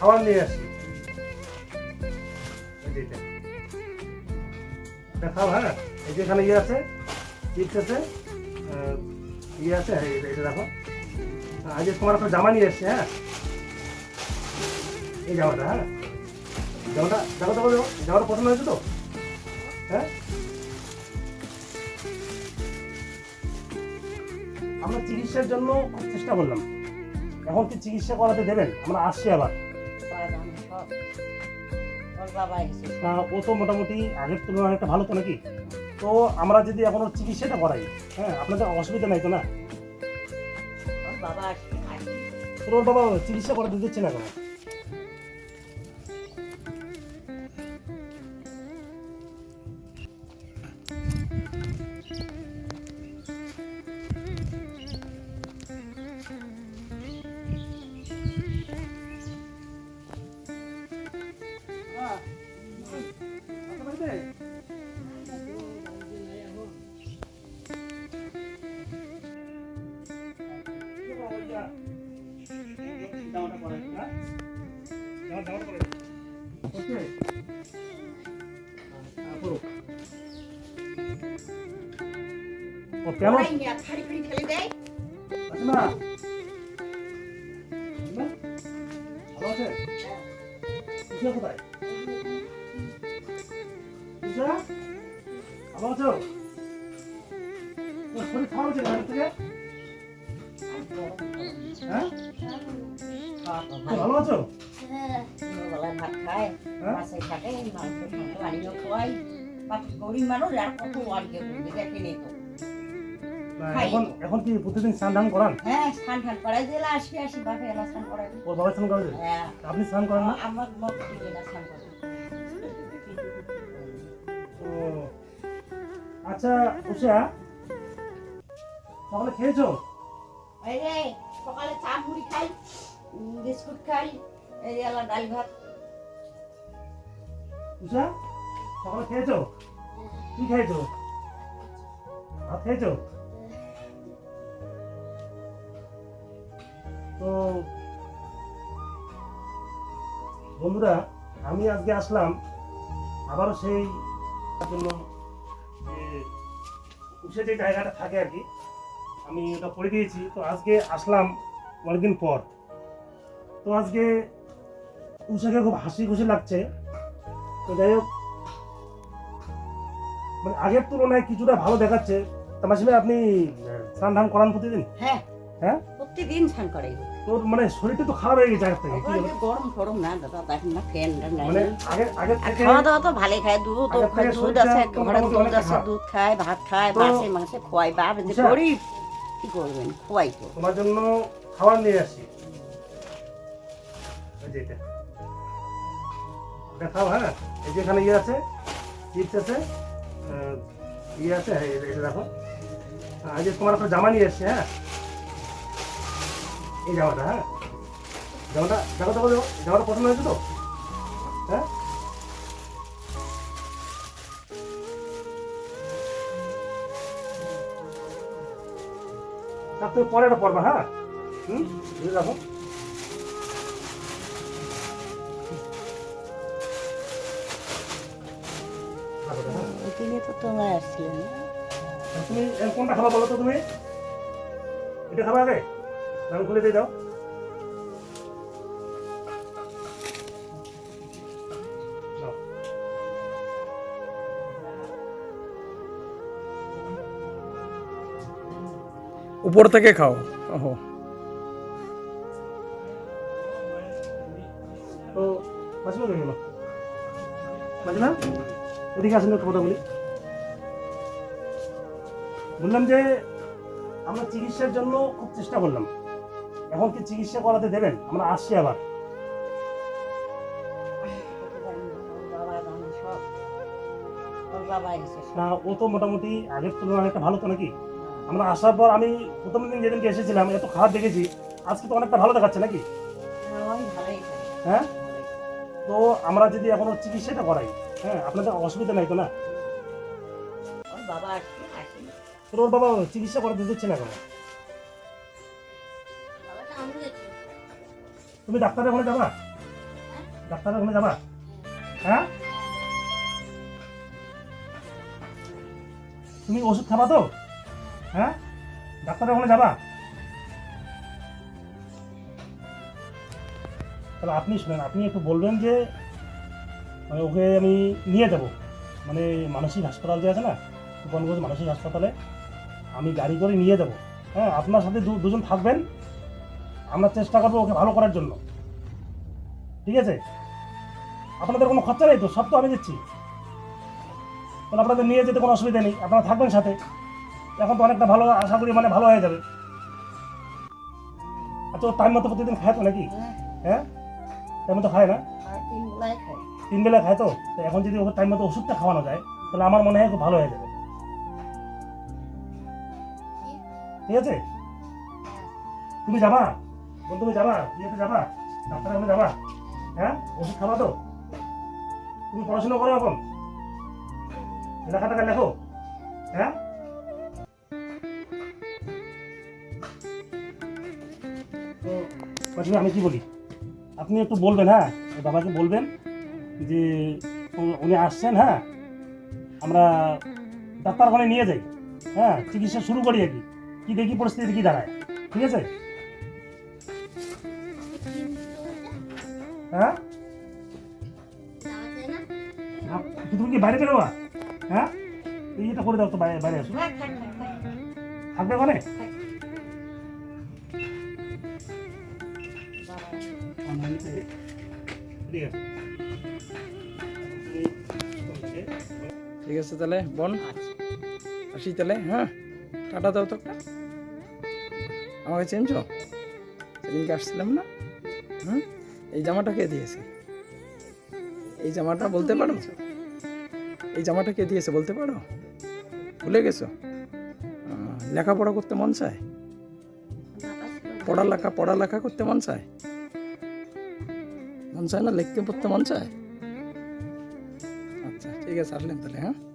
খাবার নিয়ে আসি। এই যে এটা। এটা খাও হ্যাঁ? এই যে এখানে ইয়ে আছে চিপস আছে ইয়ে আছে এটা- দেখো। আজ তোমার একটা জামা নিয়ে এসছে হ্যাঁ? এই জামাটা হ্যাঁ? জামাটা দেখো দেখো জামাটা পছন্দ হয়েছে তো? হ্যাঁ? আমরা চিকিৎসার জন্য চেষ্টা করলাম। এখন কি চিকিৎসা করাতে দেবেন? আমরা আসছি আবার। তা ও তো মোটামুটি আগের তুলনায় অনেকটা ভালো তো নাকি? তো আমরা যদি এখন ওর চিকিৎসাটা করাই হ্যাঁ আপনাদের অসুবিধা নাই তো না। ওর বাবা চিকিৎসা করাতে দিচ্ছে না কেন? কোথায় পূজা ভালো আছো তোর শরীর খারাপ হচ্ছে গাড়ি থেকে হ্যাঁ? তো ভালো আছো? বেলায় ভাত খায় হ্যাঁ? বাসায় থাকে মাংস মাংস আনিও খাওয়াই বাকি গরিব মানুষ আর কত আনিয়ে করবে দেখেনি তো। এখন এখন কি প্রতিদিন স্নান ধান করান? হ্যাঁ স্নান টান করাই দিলে আসি আসি বাপে এলা স্নান করাই। ওর বাবা স্নান করে হ্যাঁ। আপনি স্নান করেন না? আমার মত না স্নান করে। ও। আচ্ছা উষা সকালে খেয়েছো? এই সকালে চা মুড়ি খাই বিস্কুট খাই, এই এলা ডাল ভাত। উষা, সকালে খেয়েছো? কি খেয়েছো? ভাত খেয়েছো? তো, বন্ধুরা, আমি আজকে আসলাম আবারও সেই জন্য উষে যে জায়গাটা থাকে আর কি আমি ওটা পড়ে দিয়েছি। তো আজকে আসলাম অনেকদিন পর। তো আজকে উষাকে খুব হাসি খুশি লাগছে। তো যাই হোক মানে আগের তুলনায় কিছুটা ভালো দেখাচ্ছে। তা মাসিমা আপনি স্নান ধান করান প্রতিদিন? হ্যাঁ। হ্যাঁ? প্রতিদিন স্নান করাই তোর মানে শরীরটা তো খারাপ হয়ে গেছে আগের থেকে বলে? গরম না দাদা না ফ্যান মানে আগে থেকে খাওয়া দাওয়া তো ভালোই খায় দুধ দুধ আছে ঘরে দুধ আছে দুধ খায় ভাত খায় মাসে মাসে খোয়াই বাপ যে গরিব। কি করবেন খোয়াই তো তোমার জন্য খাবার নিয়ে আসি। এটা। এটা খাও হ্যাঁ? এই যে এখানে ইয়ে আছে চিপস আছে ইয়ে আছে হ্যাঁ এটা- দেখো। আজ তোমার একটা জামা নিয়ে এসছে হ্যাঁ? এই জামাটা হ্যাঁ? জামাটা দেখো দেখো দেখো জামাটা পছন্দ হয়েছে তো? হ্যাঁ? তুমি পরে এটা পড়বা হ্যাঁ? হুম? বুঝে রাখো দিনে তো তোমার না। তুমি কোনটা খাবা বলো তো তুমি? এটা খাবা আগে? আমি খুলে দিয়ে দাও। উপর থেকে খাও। ওহো। এদিকে আসেন একটু কথা বলি। বললাম যে আমরা চিকিৎসার জন্য খুব চেষ্টা করলাম। এখন কি চিকিৎসা করাতে দেবেন? আমরা আসছি আবার। তা ও তো মোটামুটি আগের তুলনায় অনেকটা ভালো তো নাকি? আমরা আসার পর আমি প্রথম দিন যেদিনকে এসেছিলাম এত খারাপ দেখেছি। আজকে তো অনেকটা ভালো দেখাচ্ছে নাকি? হ্যাঁ, হ্যাঁ? তো আমরা যদি এখন চিকিৎসাটা করাই হ্যাঁ আপনাদের অসুবিধা নাই তো না? বাবা আসবে ওর বাবা চিকিৎসা করাতে দিচ্ছে না কেন? তুমি ডাক্তারের ওখানে যাবা? ডাক্তারের ওখানে যাবা? হ্যাঁ? তুমি ওষুধ খাবা তো? হ্যাঁ? ডাক্তারের ওখানে যাবা? তাহলে আপনি শুনেন, আপনি একটু বলবেন যে মানে ওকে আমি নিয়ে যাব। মানে মানসিক হাসপাতাল যে আছে না সুপারগঞ্জ মানসিক হাসপাতালে, আমি গাড়ি করে নিয়ে যাব। হ্যাঁ আপনার সাথে দুজন থাকবেন। আমরা চেষ্টা করব ওকে ভালো করার জন্য। ঠিক আছে? আপনাদের কোনো খরচা নেই তো? সব তো আমি দিচ্ছি। আপনাদের নিয়ে যেতে কোনো অসুবিধা নেই। আপনারা থাকবেন সাথে। এখন তো অনেকটা ভালো আশা করি মানে ভালো হয়ে যাবে। আচ্ছা ও টাইম মতো প্রতিদিন খায় তো নাকি? হ্যাঁ। হ্যাঁ? টাইম মতো খায় না? তিন বেলা খায়। তো? এখন যদি ওকে টাইম মতো ওষুধটা খাওয়ানো যায় তাহলে আমার মনে হয় খুব ভালো হয়ে যাবে। ঠিক আছে? তুমি যাবা? বল তুমি যাবা? বিয়েতে যাবা? ডাক্তারের ওখানে যাবা? হ্যাঁ? ওষুধ খাবা তো? তুমি পড়াশোনা করো এখন? লেখা টাকা লেখো? হ্যাঁ? মাসিমা, আমি কি বলি? আপনি একটু বলবেন হ্যাঁ? ওই বাবাকে বলবেন যে উনি আসছেন হ্যাঁ? আমরা ডাক্তারখানে নিয়ে যাই হ্যাঁ? চিকিৎসা শুরু করি আর কি দেখি পরিস্থিতি কি দাঁড়ায়? ঠিক আছে? হ্যাঁ? তুমি কি বাইরে বেরোবা? হ্যাঁ? এই এটা করে দাও তো বাইরে বাইরে আসো। থাক থাক থাক থাক থাকবে ওখানে? ঠিক আছে তাহলে বোন আসি তাহলে হ্যাঁ? টাটা দাও তো। আমাকে চেনছ? সেদিনকে আসছিলাম না? হুম? এই জামাটা কে দিয়েছে? এই জামাটা বলতে পারো? এই জামাটা কে দিয়েছে বলতে পারো? ভুলে গেছো? লেখাপড়া করতে মন চায়? পড়ালেখা পড়ালেখা করতে মন চায়? মন চায় না, লিখতে পড়তে মন চায়? আচ্ছা ঠিক আছে, আসলেন তাহলে হ্যাঁ?